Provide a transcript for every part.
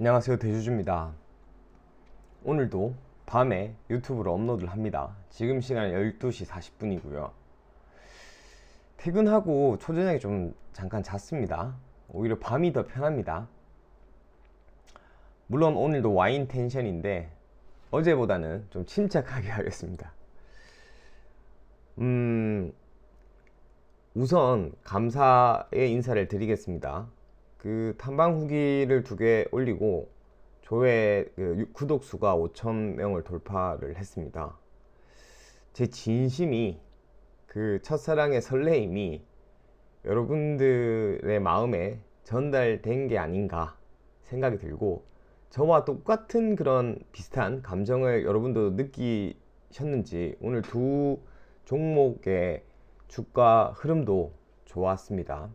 안녕하세요 대주주입니다. 오늘도 밤에 유튜브로 업로드를 합니다. 지금 시간은 12시 40분이고요. 퇴근하고 초저녁에 좀 잠깐 잤습니다. 오히려 밤이 더 편합니다. 물론 오늘도 와인 텐션인데 어제보다는 좀 침착하게 하겠습니다. 음 우선 감사의 인사를 드리겠습니다 그 탐방 후기를 두 개 올리고 조회 그 유- 구독 수가 5천 명을 돌파를 했습니다. 제 진심이 그 첫사랑의 설레임이 여러분들의 마음에 전달된 게 아닌가 생각이 들고 저와 똑같은 그런 비슷한 감정을 여러분도 느끼셨는지 오늘 두 종목의 주가 흐름도 좋았습니다.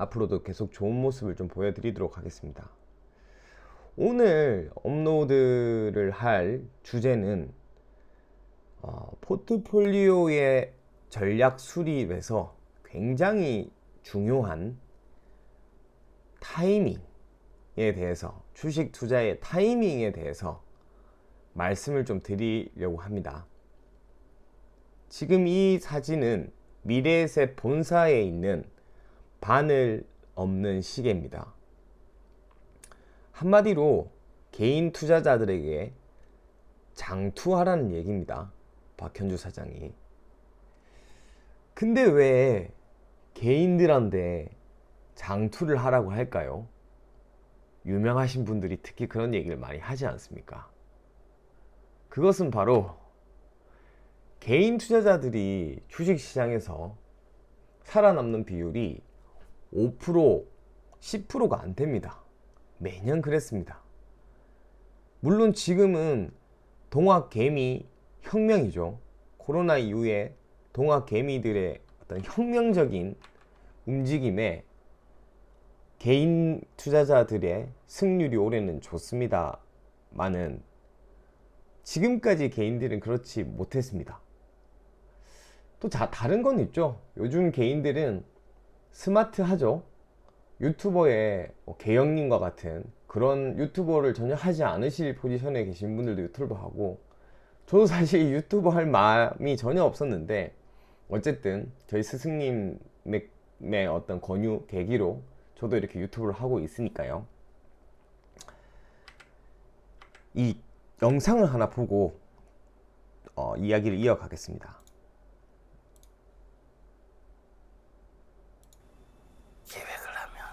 앞으로도 계속 좋은 모습을 좀 보여드리도록 하겠습니다. 오늘 업로드를 할 주제는 어, 포트폴리오의 전략 수립에서 굉장히 중요한 타이밍에 대해서 주식 투자의 타이밍에 대해서 말씀을 좀 드리려고 합니다. 지금 이 사진은 미래에셋 본사에 있는 바늘 없는 시계입니다. 한마디로 개인 투자자들에게 장투하라는 얘기입니다. 박현주 사장이. 근데 왜 개인들한테 장투를 하라고 할까요? 유명하신 분들이 특히 그런 얘기를 많이 하지 않습니까? 그것은 바로 개인 투자자들이 주식시장에서 살아남는 비율이 5%, 10%가 안 됩니다. 매년 그랬습니다. 물론 지금은 동학 개미 혁명이죠. 코로나 이후에 동학 개미들의 어떤 혁명적인 움직임에 개인 투자자들의 승률이 올해는 좋습니다만은 지금까지 개인들은 그렇지 못했습니다. 또 자, 다른 건 있죠. 요즘 개인들은 스마트하죠. 유튜버의 뭐 개영님과 같은 그런 유튜버를 전혀 하지 않으실 포지션에 계신 분들도 유튜브 하고 저도 사실 유튜버 할 마음이 전혀 없었는데 어쨌든 저희 스승님의 어떤 권유 계기로 저도 이렇게 유튜브를 하고 있으니까요. 이 영상을 하나 보고 어, 이야기를 이어가겠습니다. 계획을 하면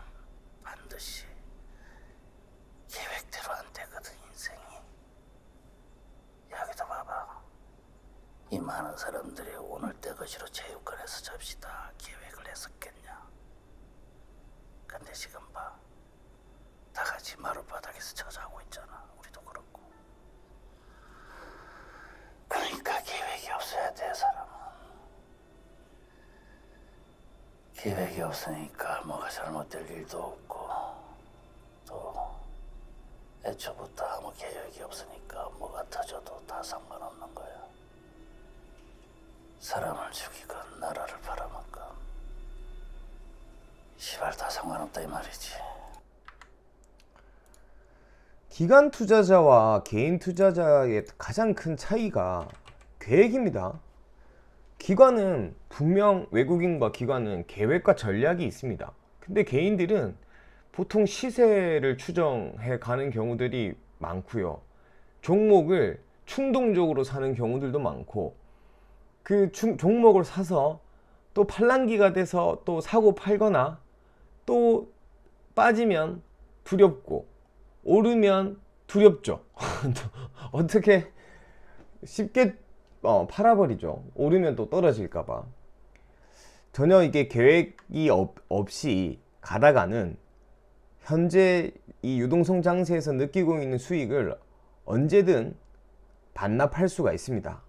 반드시 계획대로 안 되거든 인생이 여기도 봐봐 이 많은 사람들이 오늘 떼거지로 체육관에서 잡시다 계획을 했었겠냐? 근데 지금 봐 다 같이 마룻바닥에서 저자고 있잖아. 우리도 그렇고. 그러니까 계획이 없어야 돼 사람은. 계획이 없으니까 뭐가 잘못될 일도 없고 또 애초부터 아무 계획이 없으니까 뭐가 터져도 다 상관없는 거야. 사람을 죽이건 나라를 팔아먹건 시발 다 상관없다 이 말이지. 기관 투자자와 개인 투자자의 가장 큰 차이가 계획입니다. 기관은 분명 외국인과 기관은 계획과 전략이 있습니다. 근데 개인들은 보통 시세를 추정해 가는 경우들이 많고요. 종목을 충동적으로 사는 경우들도 많고 그 충- 종목을 사서 또 팔랑기가 돼서 또 사고 팔거나 또 빠지면 두렵고 오르면 두렵죠. 어떻게 쉽게 어, 팔아버리죠. 오르면 또 떨어질까봐. 전혀 이게 계획이 없, 없이 가다가는 현재 이 유동성 장세에서 느끼고 있는 수익을 언제든 반납할 수가 있습니다.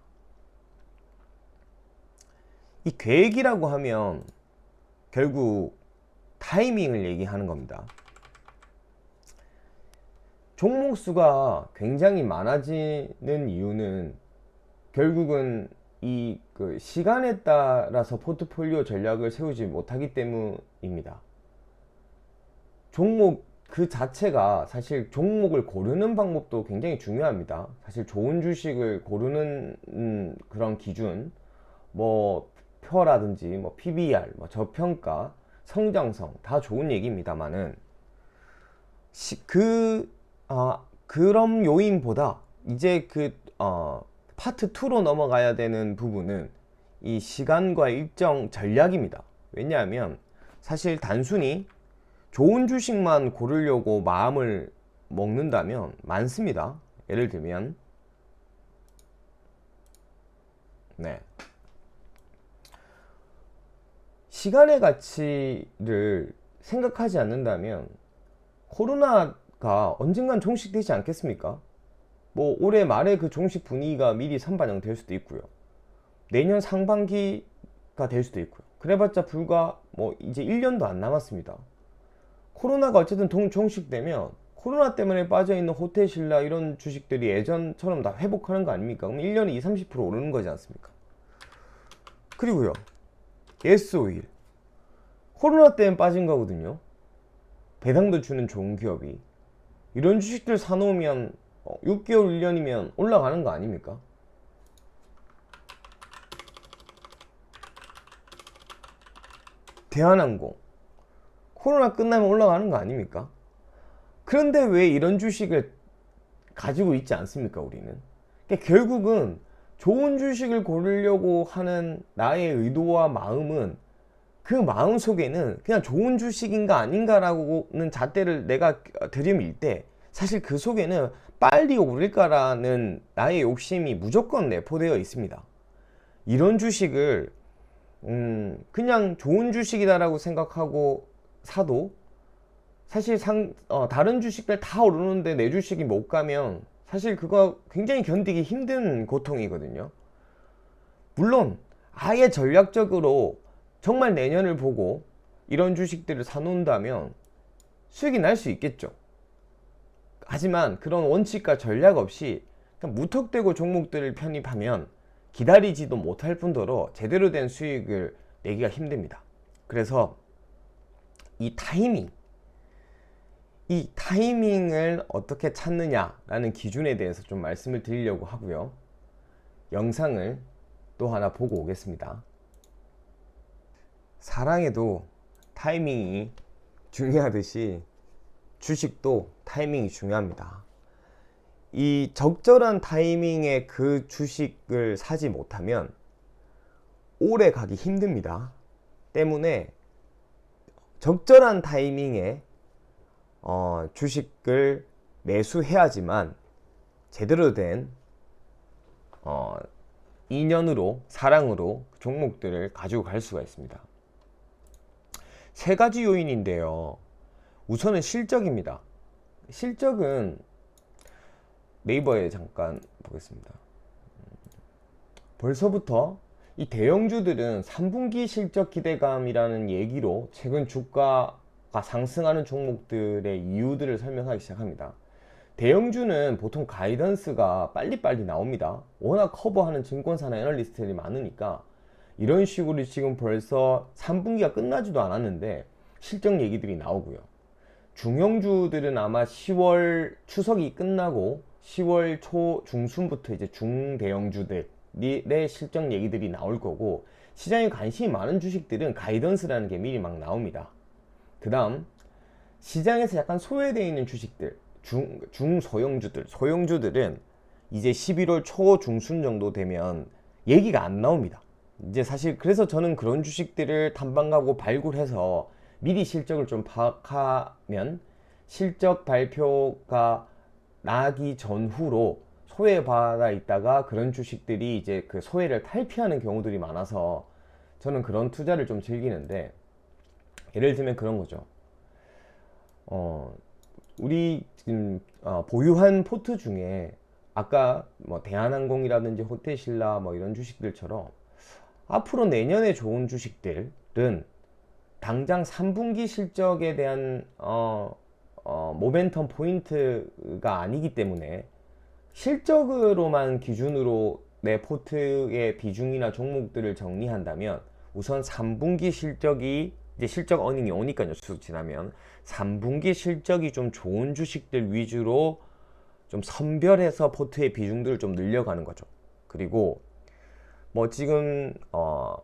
이 계획이라고 하면 결국 타이밍을 얘기하는 겁니다. 종목 수가 굉장히 많아지는 이유는 결국은 이 그 시간에 따라서 포트폴리오 전략을 세우지 못하기 때문입니다. 종목 그 자체가 사실 종목을 고르는 방법도 굉장히 중요합니다. 사실 좋은 주식을 고르는 음, 그런 기준, 뭐 표라든지 뭐 PBR, 뭐 저평가, 성장성 다 좋은 얘기입니다만은 시, 그 아, 그런 요인보다 이제 그 어, 파트 2로 넘어가야 되는 부분은 이 시간과 일정 전략입니다. 왜냐하면 사실 단순히 좋은 주식만 고르려고 마음을 먹는다면 많습니다. 예를 들면 네. 시간의 가치를 생각하지 않는다면 코로나가 언젠간 종식되지 않겠습니까? 뭐 올해 말에 그 종식 분위기가 미리 선반영 될 수도 있고요. 내년 상반기가 될 수도 있고요. 그래봤자 불과 뭐 이제 1년도 안 남았습니다. 코로나가 어쨌든 동, 종식되면 코로나 때문에 빠져있는 호텔 신라 이런 주식들이 예전처럼 다 회복하는 거 아닙니까? 그럼 1년에 20, 30% 오르는 거지 않습니까? 그리고요. 예스오일. 코로나 때문에 빠진 거거든요. 배당도 주는 좋은 기업이. 이런 주식들 사놓으면 어, 6개월, 1년이면 올라가는 거 아닙니까? 대한항공. 코로나 끝나면 올라가는 거 아닙니까? 그런데 왜 이런 주식을 가지고 있지 않습니까, 우리는? 그러니까 결국은 좋은 주식을 고르려고 하는 나의 의도와 마음은 그 마음 속에는 그냥 좋은 주식인가 아닌가라고는 잣대를 내가 들이밀 때 사실 그 속에는 빨리 오를까라는 나의 욕심이 무조건 내포되어 있습니다. 이런 주식을 음, 그냥 좋은 주식이다라고 생각하고 사도 사실 상, 어, 다른 주식들 다 오르는데 내 주식이 못 가면 사실 그거 굉장히 견디기 힘든 고통이거든요. 물론 아예 전략적으로 정말 내년을 보고 이런 주식들을 사놓는다면 수익이 날 수 있겠죠. 하지만 그런 원칙과 전략 없이 무턱대고 종목들을 편입하면 기다리지도 못할 뿐더러 제대로 된 수익을 내기가 힘듭니다. 그래서 이 타이밍, 이 타이밍을 어떻게 찾느냐라는 기준에 대해서 좀 말씀을 드리려고 하고요. 영상을 또 하나 보고 오겠습니다. 사랑에도 타이밍이 중요하듯이 주식도 타이밍이 중요합니다. 이 적절한 타이밍에 그 주식을 사지 못하면 오래 가기 힘듭니다. 때문에 적절한 타이밍에 어, 주식을 매수해야지만 제대로 된 어, 인연으로 사랑으로 종목들을 가지고 갈 수가 있습니다. 세 가지 요인인데요. 우선은 실적입니다. 실적은 네이버에 잠깐 보겠습니다. 벌써부터 이 대형주들은 3분기 실적 기대감이라는 얘기로 최근 주가 가 상승하는 종목들의 이유들을 설명하기 시작합니다. 대형주는 보통 가이던스가 빨리빨리 나옵니다. 워낙 커버하는 증권사나 애널리스트들이 많으니까 이런 식으로 지금 벌써 3분기가 끝나지도 않았는데 실적 얘기들이 나오고요. 중형주들은 아마 10월 추석이 끝나고 10월 초 중순부터 이제 중대형주들의 실적 얘기들이 나올 거고 시장에 관심이 많은 주식들은 가이던스라는 게 미리 막 나옵니다. 그 다음 시장에서 약간 소외되어 있는 주식들 중, 중소형주들 소형주들은 이제 11월 초 중순 정도 되면 얘기가 안 나옵니다. 이제 사실 그래서 저는 그런 주식들을 탐방하고 발굴해서 미리 실적을 좀 파악하면 실적 발표가 나기 전후로 소외받아 있다가 그런 주식들이 이제 그 소외를 탈피하는 경우들이 많아서 저는 그런 투자를 좀 즐기는데 예를 들면 그런 거죠. 어, 우리 지금 어, 보유한 포트 중에 아까 뭐 대한항공이라든지 호텔신라 뭐 이런 주식들처럼 앞으로 내년에 좋은 주식들은 당장 3분기 실적에 대한 어, 어, 모멘텀 포인트가 아니기 때문에 실적으로만 기준으로 내 포트의 비중이나 종목들을 정리한다면 우선 3분기 실적이 이제 실적 어닝이 오니까요. 쭉 지나면 3분기 실적이 좀 좋은 주식들 위주로 좀 선별해서 포트의 비중들을 좀 늘려가는 거죠. 그리고 뭐 지금 어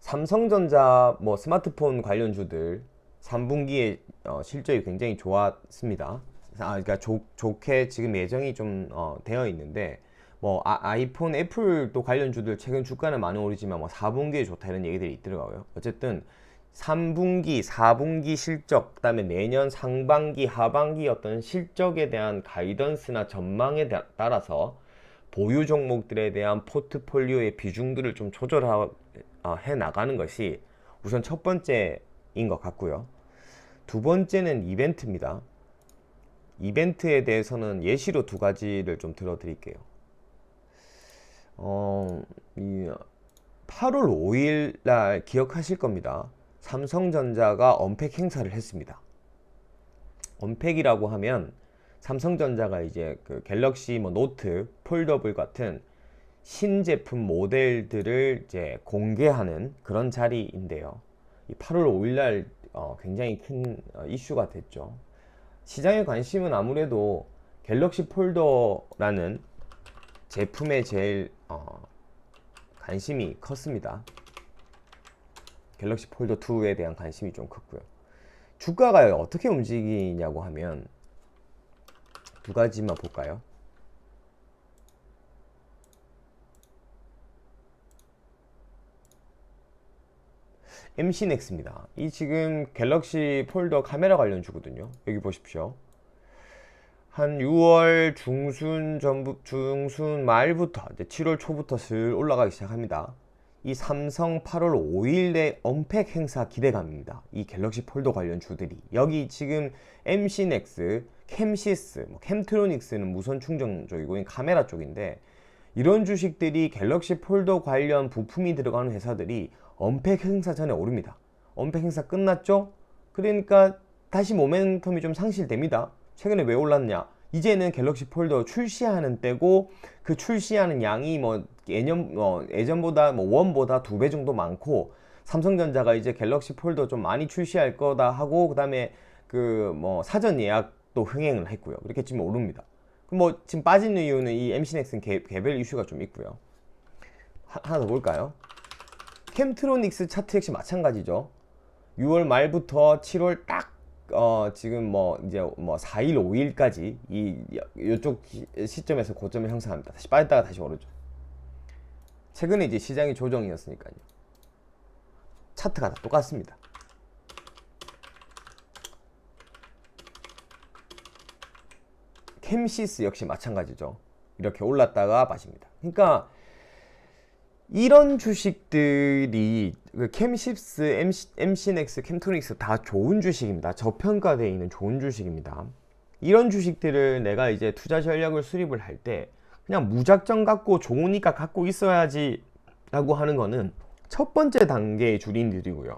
삼성전자 뭐 스마트폰 관련주들 3분기에 어, 실적이 굉장히 좋았습니다. 아, 그러니까 좋, 좋게 지금 예정이 좀 어, 되어 있는데 뭐 아, 이폰 애플도 관련주들 최근 주가는 많이 오르지만 뭐 4분기에 좋다 이런 얘기들이 있더라고요. 어쨌든 3분기, 4분기 실적, 그다음에 내년 상반기, 하반기 어떤 실적에 대한 가이던스나 전망에 대- 따라서 보유 종목들에 대한 포트폴리오의 비중들을 좀 조절해 나가는 것이 우선 첫 번째인 것 같고요. 두 번째는 이벤트입니다. 이벤트에 대해서는 예시로 두 가지를 좀 들어드릴게요. 어, 이 8월 5일 날 기억하실 겁니다. 삼성전자가 언팩 행사를 했습니다. 언팩이라고 하면 삼성전자가 이제 그 갤럭시 뭐 노트, 폴더블 같은 신제품 모델들을 이제 공개하는 그런 자리인데요. 이 8월 5일 날 어, 굉장히 큰 어, 이슈가 됐죠. 시장의 관심은 아무래도 갤럭시 폴더라는 제품에 제일 어, 관심이 컸습니다. 갤럭시 폴더 2에 대한 관심이 좀 컸고요. 주가가 어떻게 움직이냐고 하면 두 가지만 볼까요? MC넥스입니다. 이 지금 갤럭시 폴더 카메라 관련 주거든요. 여기 보십시오. 한 6월 중순 전부 중순 말부터 이제 7월 초부터 슬 올라가기 시작합니다. 이 삼성 8월 5일에 언팩 행사 기대감입니다. 이 갤럭시 폴더 관련 주들이 여기 지금 MC넥스, 캠시스, 뭐 캠트로닉스는 무선 충전 쪽이고 이 카메라 쪽인데 이런 주식들이 갤럭시 폴더 관련 부품이 들어가는 회사들이 언팩 행사 전에 오릅니다. 언팩 행사 끝났죠? 그러니까 다시 모멘텀이 좀 상실됩니다. 최근에 왜 올랐냐? 이제는 갤럭시 폴더 출시하는 때고 그 출시하는 양이 뭐 예년 뭐 예전보다 뭐 원보다 두 배 정도 많고 삼성전자가 이제 갤럭시 폴더 좀 많이 출시할 거다 하고 그다음에 그 뭐 사전 예약도 흥행을 했고요. 그렇게 지금 오릅니다. 뭐 지금 빠지는 이유는 이 MC넥스는 개, 개별 이슈가 좀 있고요. 하, 하나 더 볼까요? 캠트로닉스 차트 역시 마찬가지죠. 6월 말부터 7월 딱 어, 지금 뭐 이제 뭐 4일, 5일까지 이 이쪽 시점에서 고점을 형성합니다. 다시 빠졌다가 다시 오르죠. 최근에 이제 시장이 조정이었으니까요. 차트가 다 똑같습니다. 캠시스 역시 마찬가지죠. 이렇게 올랐다가 빠집니다. 그러니까 이런 주식들이 그 캠십스, MC, MC넥스, 캠토닉스 다 좋은 주식입니다. 저평가되어 있는 좋은 주식입니다. 이런 주식들을 내가 이제 투자 전략을 수립을 할 때 그냥 무작정 갖고 좋으니까 갖고 있어야지 라고 하는 거는 첫 번째 단계의 주린들이고요.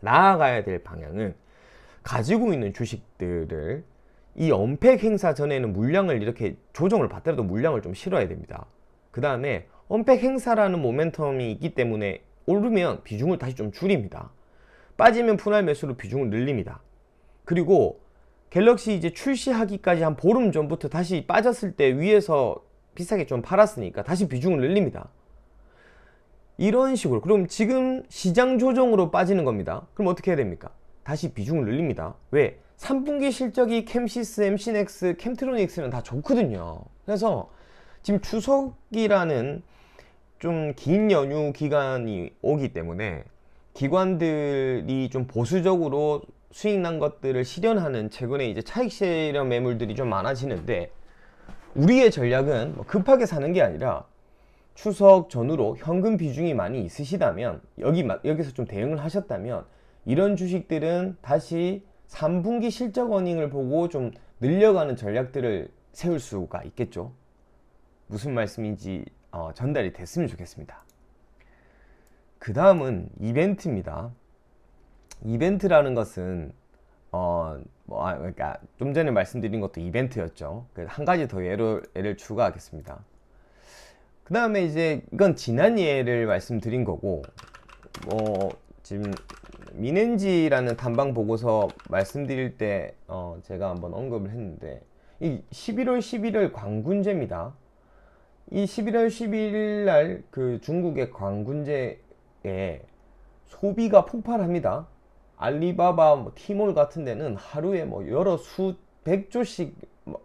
나아가야 될 방향은 가지고 있는 주식들을 이 언팩 행사 전에는 물량을 이렇게 조정을 받더라도 물량을 좀 실어야 됩니다. 그 다음에 언팩 행사라는 모멘텀이 있기 때문에 오르면 비중을 다시 좀 줄입니다. 빠지면 분할 매수로 비중을 늘립니다. 그리고 갤럭시 이제 출시하기까지 한 보름 전부터 다시 빠졌을 때 위에서 비싸게 좀 팔았으니까 다시 비중을 늘립니다. 이런 식으로 그럼 지금 시장 조정으로 빠지는 겁니다. 그럼 어떻게 해야 됩니까? 다시 비중을 늘립니다. 왜? 3분기 실적이 캠시스, MC넥스, 캠트로닉스는 다 좋거든요. 그래서 지금 추석이라는 좀 긴 연휴 기간이 오기 때문에 기관들이 좀 보수적으로 수익 난 것들을 실현하는 최근에 이제 차익 실현 매물들이 좀 많아지는데 우리의 전략은 뭐 급하게 사는 게 아니라 추석 전후로 현금 비중이 많이 있으시다면 여기 마- 여기서 좀 대응을 하셨다면 이런 주식들은 다시 3분기 실적 어닝을 보고 좀 늘려가는 전략들을 세울 수가 있겠죠. 무슨 말씀인지 어, 전달이 됐으면 좋겠습니다. 그 다음은 이벤트입니다. 이벤트라는 것은 어, 뭐, 아, 그러니까 좀 전에 말씀드린 것도 이벤트였죠. 그래서 한 가지 더 예를, 예를 추가하겠습니다. 그 다음에 이제 이건 지난 예를 말씀드린 거고, 뭐 지금 미넨지라는 탐방 보고서 말씀드릴 때 어, 제가 한번 언급을 했는데 이 11월 11일 광군제입니다. 이 11월 11일 날 그 중국의 광군제에 소비가 폭발합니다. 알리바바, 뭐 티몰 같은 데는 하루에 뭐 여러 수백 조씩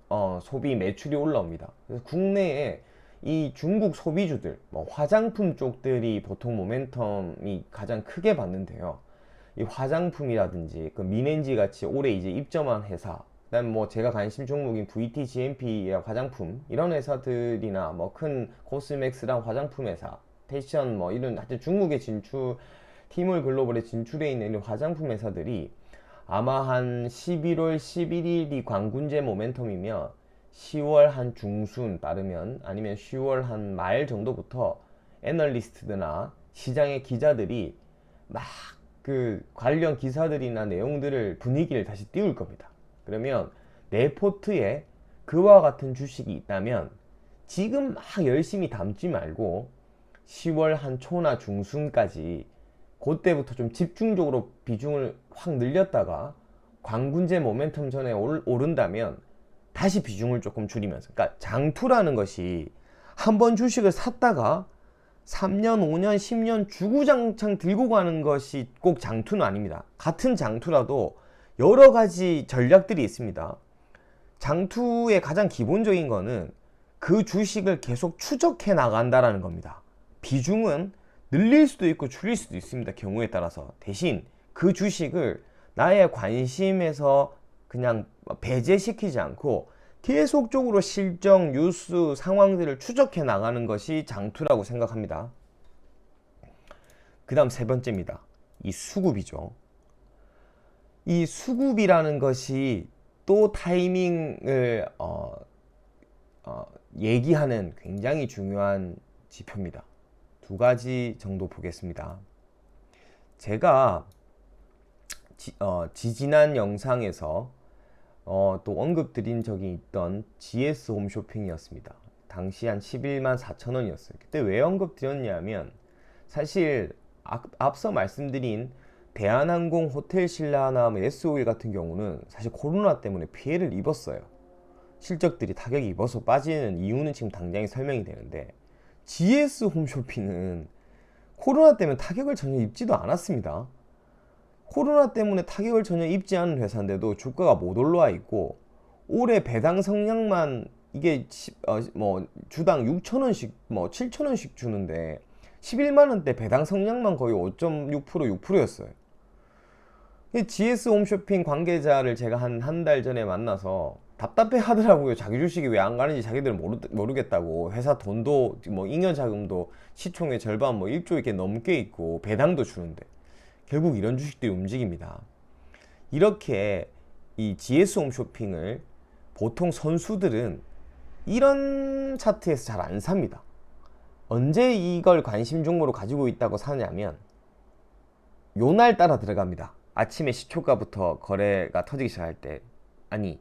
어, 소비 매출이 올라옵니다. 국내에 이 중국 소비주들, 뭐 화장품 쪽들이 보통 모멘텀이 가장 크게 받는데요. 이 화장품이라든지 그 미넨지 같이 올해 이제 입점한 회사, 그다음 뭐 제가 관심 종목인 VT, GMP 화장품 이런 회사들이나 뭐 큰 코스맥스랑 화장품 회사, 패션 뭐 이런 하여튼 중국에 진출 티몰 글로벌에 진출해 있는 이런 화장품 회사들이 아마 한 11월 11일이 광군제 모멘텀이면 10월 한 중순 빠르면 아니면 10월 한 말 정도부터 애널리스트들나 시장의 기자들이 막 그 관련 기사들이나 내용들을 분위기를 다시 띄울 겁니다. 그러면 내 포트에 그와 같은 주식이 있다면 지금 막 열심히 담지 말고 10월 한 초나 중순까지 그때부터 좀 집중적으로 비중을 확 늘렸다가 광군제 모멘텀 전에 올- 오른다면 다시 비중을 조금 줄이면서 그러니까 장투라는 것이 한 번 주식을 샀다가 3년, 5년, 10년 주구장창 들고 가는 것이 꼭 장투는 아닙니다. 같은 장투라도 여러 가지 전략들이 있습니다. 장투의 가장 기본적인 거는 그 주식을 계속 추적해 나간다라는 겁니다. 비중은 늘릴 수도 있고 줄일 수도 있습니다. 경우에 따라서. 대신 그 주식을 나의 관심에서 그냥 배제시키지 않고 계속적으로 실정, 뉴스, 상황들을 추적해 나가는 것이 장투라고 생각합니다. 그 다음 세 번째입니다. 이 수급이죠. 이 수급이라는 것이 또 타이밍을 어, 어, 얘기하는 굉장히 중요한 지표입니다. 두 가지 정도 보겠습니다. 제가 지, 어, 지지난 영상에서 어, 또 언급드린 적이 있던 GS 홈쇼핑이었습니다. 당시 한 11만 4천 원이었어요. 그때 왜 언급드렸냐면 사실 앞, 앞서 말씀드린 대한항공 호텔 뭐 S5일 같은 경우는 사실 코로나 때문에 피해를 입었어요. 실적들이 타격이 입어서 빠지는 이유는 지금 당장에 설명이 되는데 GS 홈쇼핑은 코로나 때문에 타격을 전혀 입지도 않았습니다. 코로나 때문에 타격을 전혀 입지 않은 회사인데도 주가가 못 올라와 있고 올해 배당 성량만 이게 시- 어, 뭐 주당 6천 원씩 뭐 7천 원씩 주는데 11만 원대 배당 성량만 거의 5.6% 6%였어요. GS 홈쇼핑 관계자를 제가 한 한 달 전에 만나서 답답해 하더라고요. 자기 주식이 왜 안 가는지 자기들은 모르, 모르겠다고. 회사 돈도 뭐 잉여 자금도 시총의 절반 뭐 1조 이렇게 넘게 있고 배당도 주는데 결국 이런 주식들이 움직입니다. 이렇게 이 GS 홈쇼핑을 보통 선수들은 이런 차트에서 잘 안 삽니다. 언제 이걸 관심 종목으로 가지고 있다고 사냐면 요날 따라 들어갑니다. 아침에 시초가부터 거래가 터지기 시작할 때 아니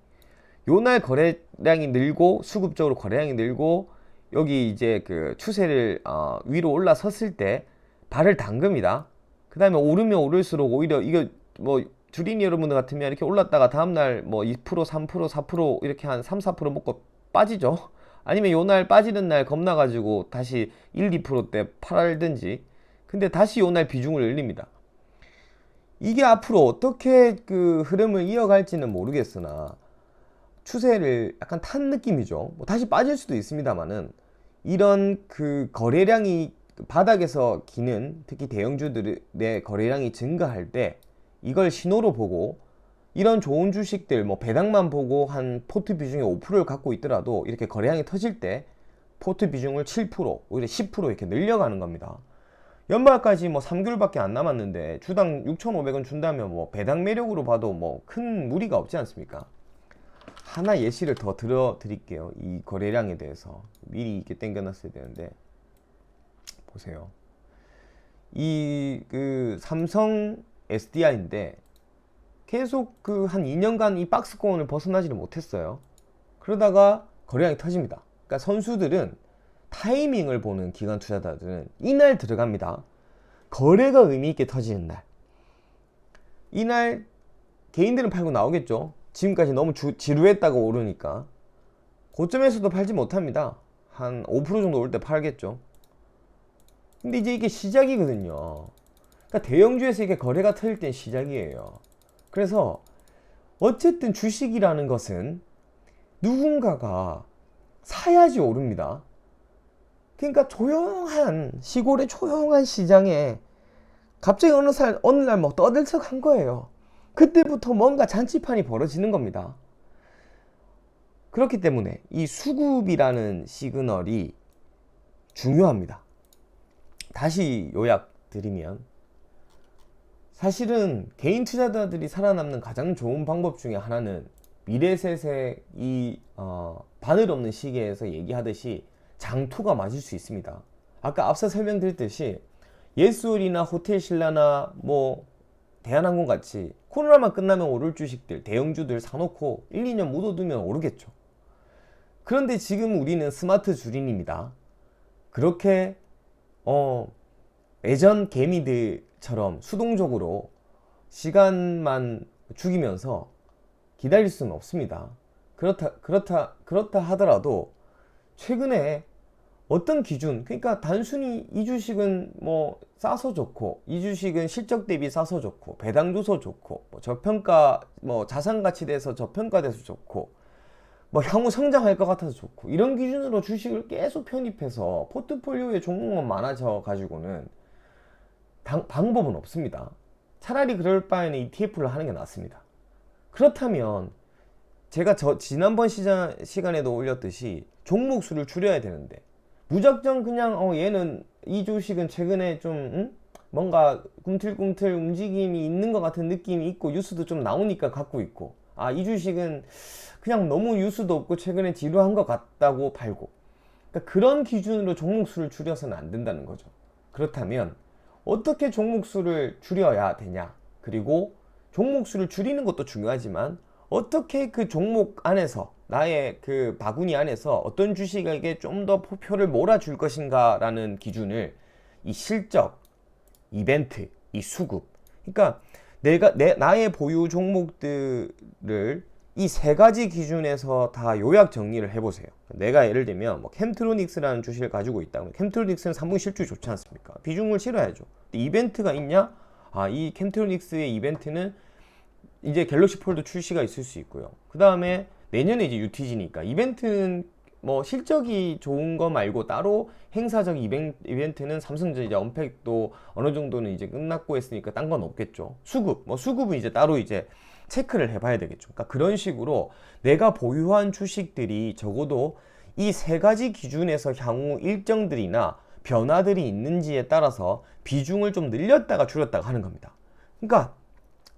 요 날 거래량이 늘고 수급적으로 거래량이 늘고 여기 이제 그 추세를 어, 위로 올라섰을 때 발을 담급니다. 그 다음에 오르면 오를수록 오히려 이거 뭐 주린이 여러분들 같으면 이렇게 올랐다가 다음날 뭐 2%, 3%, 4% 이렇게 한 3, 4% 먹고 빠지죠. 아니면 요 날 빠지는 날 겁나가지고 다시 1, 2%대 팔든지 근데 다시 요 날 비중을 늘립니다. 이게 앞으로 어떻게 그 흐름을 이어갈지는 모르겠으나 추세를 약간 탄 느낌이죠. 뭐 다시 빠질 수도 있습니다만은 이런 그 거래량이 바닥에서 기는 특히 대형주들의 거래량이 증가할 때 이걸 신호로 보고 이런 좋은 주식들 뭐 배당만 보고 한 포트 비중의 5%를 갖고 있더라도 이렇게 거래량이 터질 때 포트 비중을 7% 오히려 10% 이렇게 늘려가는 겁니다. 연말까지 뭐 3개월밖에 안 남았는데 주당 6,500원 준다면 뭐 배당 매력으로 봐도 뭐 큰 무리가 없지 않습니까? 하나 예시를 더 들어 드릴게요. 이 거래량에 대해서 미리 이렇게 땡겨놨어야 되는데 보세요. 이 그 삼성 SDI인데 계속 그 한 2년간 이 박스권을 벗어나지를 못했어요. 그러다가 거래량이 터집니다. 그러니까 선수들은 타이밍을 보는 기관 투자자들은 이날 들어갑니다. 거래가 의미 있게 터지는 날. 이날 개인들은 팔고 나오겠죠. 지금까지 너무 주- 지루했다가 오르니까 고점에서도 팔지 못합니다. 한 5% 정도 올 때 팔겠죠. 근데 이제 이게 시작이거든요. 그러니까 대형주에서 이게 거래가 터질 땐 시작이에요. 그래서 어쨌든 주식이라는 것은 누군가가 사야지 오릅니다. 그러니까 조용한 시골의 조용한 시장에 갑자기 어느 살 어느 날 뭐 떠들썩한 거예요. 그때부터 뭔가 잔치판이 벌어지는 겁니다. 그렇기 때문에 이 수급이라는 시그널이 중요합니다. 다시 요약 드리면 사실은 개인 투자자들이 살아남는 가장 좋은 방법 중에 하나는 미래세세 이 어, 바늘 없는 시계에서 얘기하듯이 장투가 맞을 수 있습니다. 아까 앞서 설명드렸듯이 예스홀이나 호텔 신라나 뭐 대한항공 같이 코로나만 끝나면 오를 주식들 대형주들 사놓고 1, 2년 묻어두면 오르겠죠. 그런데 지금 우리는 스마트 주린입니다. 그렇게 어 예전 개미들처럼 수동적으로 시간만 죽이면서 기다릴 수는 없습니다. 그렇다 그렇다 그렇다 하더라도 최근에 어떤 기준 그러니까 단순히 이 주식은 뭐 싸서 좋고 이 주식은 실적 대비 싸서 좋고 배당 줘서 좋고 뭐 저평가 뭐 자산 가치 대해서 저평가돼서 좋고 뭐 향후 성장할 것 같아서 좋고 이런 기준으로 주식을 계속 편입해서 포트폴리오에 종목만 많아져 가지고는 당- 방법은 없습니다. 차라리 그럴 바에는 ETF를 하는 게 낫습니다. 그렇다면 제가 저 지난번 시장 시간에도 올렸듯이 종목 수를 줄여야 되는데 무작정 그냥 어 얘는 이 주식은 최근에 좀 응? 뭔가 꿈틀꿈틀 움직임이 있는 것 같은 느낌이 있고 뉴스도 좀 나오니까 갖고 있고 아 이 주식은 그냥 너무 뉴스도 없고 최근에 지루한 것 같다고 팔고 그러니까 그런 기준으로 종목 수를 줄여서는 안 된다는 거죠. 그렇다면 어떻게 종목 수를 줄여야 되냐 그리고 종목 수를 줄이는 것도 중요하지만 어떻게 그 종목 안에서 나의 그 바구니 안에서 어떤 주식에게 좀 더 표를 몰아줄 것인가라는 기준을 이 실적, 이벤트, 이 수급. 그러니까 내가 내 나의 보유 종목들을 이 세 가지 기준에서 다 요약 정리를 해보세요. 내가 예를 들면 뭐 캠트로닉스라는 주식을 가지고 있다. 캠트로닉스는 3분 실적이 좋지 않습니까? 비중을 실어야죠. 이벤트가 있냐? 아, 이 캠트로닉스의 이벤트는 이제 갤럭시 폴드 출시가 있을 수 있고요. 그 다음에 내년에 이제 UTG니까 이벤트는 뭐 실적이 좋은 거 말고 따로 행사적 이벤, 이벤트는 삼성전 이제 언팩도 어느 정도는 이제 끝났고 했으니까 딴 건 없겠죠. 수급, 뭐 수급은 이제 따로 이제 체크를 해봐야 되겠죠. 그러니까 그런 식으로 내가 보유한 주식들이 적어도 이 세 가지 기준에서 향후 일정들이나 변화들이 있는지에 따라서 비중을 좀 늘렸다가 줄였다가 하는 겁니다. 그러니까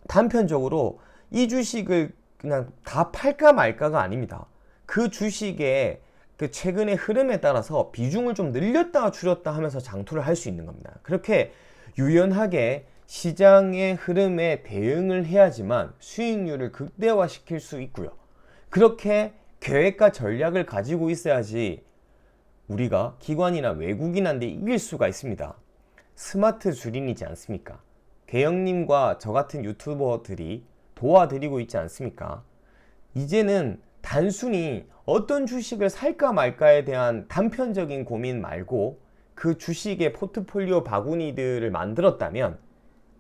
단편적으로 이 주식을 그냥 다 팔까 말까가 아닙니다. 그 주식의 그 최근의 흐름에 따라서 비중을 좀 늘렸다가 줄였다 하면서 장투를 할 수 있는 겁니다. 그렇게 유연하게 시장의 흐름에 대응을 해야지만 수익률을 극대화시킬 수 있고요. 그렇게 계획과 전략을 가지고 있어야지 우리가 기관이나 외국인한테 이길 수가 있습니다. 스마트 주린이지 않습니까? 대영님과 저 같은 유튜버들이 도와드리고 있지 않습니까? 이제는 단순히 어떤 주식을 살까 말까에 대한 단편적인 고민 말고 그 주식의 포트폴리오 바구니들을 만들었다면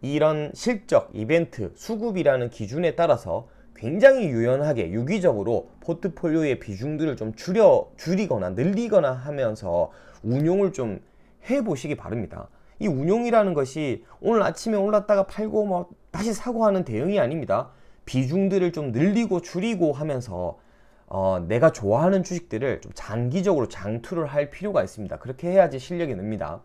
이런 실적, 이벤트, 수급이라는 기준에 따라서 굉장히 유연하게 유기적으로 포트폴리오의 비중들을 좀 줄여 줄이거나 늘리거나 하면서 운용을 좀 해보시기 바랍니다. 이 운용이라는 것이 오늘 아침에 올랐다가 팔고 뭐 다시 사고 하는 대응이 아닙니다. 비중들을 좀 늘리고 줄이고 하면서 어, 내가 좋아하는 주식들을 좀 장기적으로 장투를 할 필요가 있습니다. 그렇게 해야지 실력이 늡니다.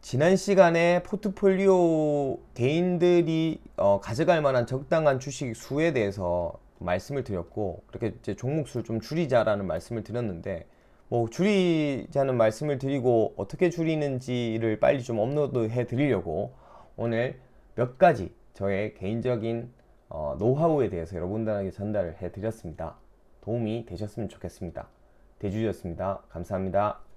지난 시간에 포트폴리오 개인들이 어, 가져갈 만한 적당한 주식 수에 대해서 말씀을 드렸고 그렇게 이제 종목 수를 좀 줄이자라는 말씀을 드렸는데 뭐 줄이자는 말씀을 드리고 어떻게 줄이는지를 빨리 좀 업로드 해 드리려고 오늘 몇 가지 저의 개인적인 어, 노하우에 대해서 여러분들에게 전달을 해 드렸습니다. 도움이 되셨으면 좋겠습니다. 대주였습니다. 감사합니다.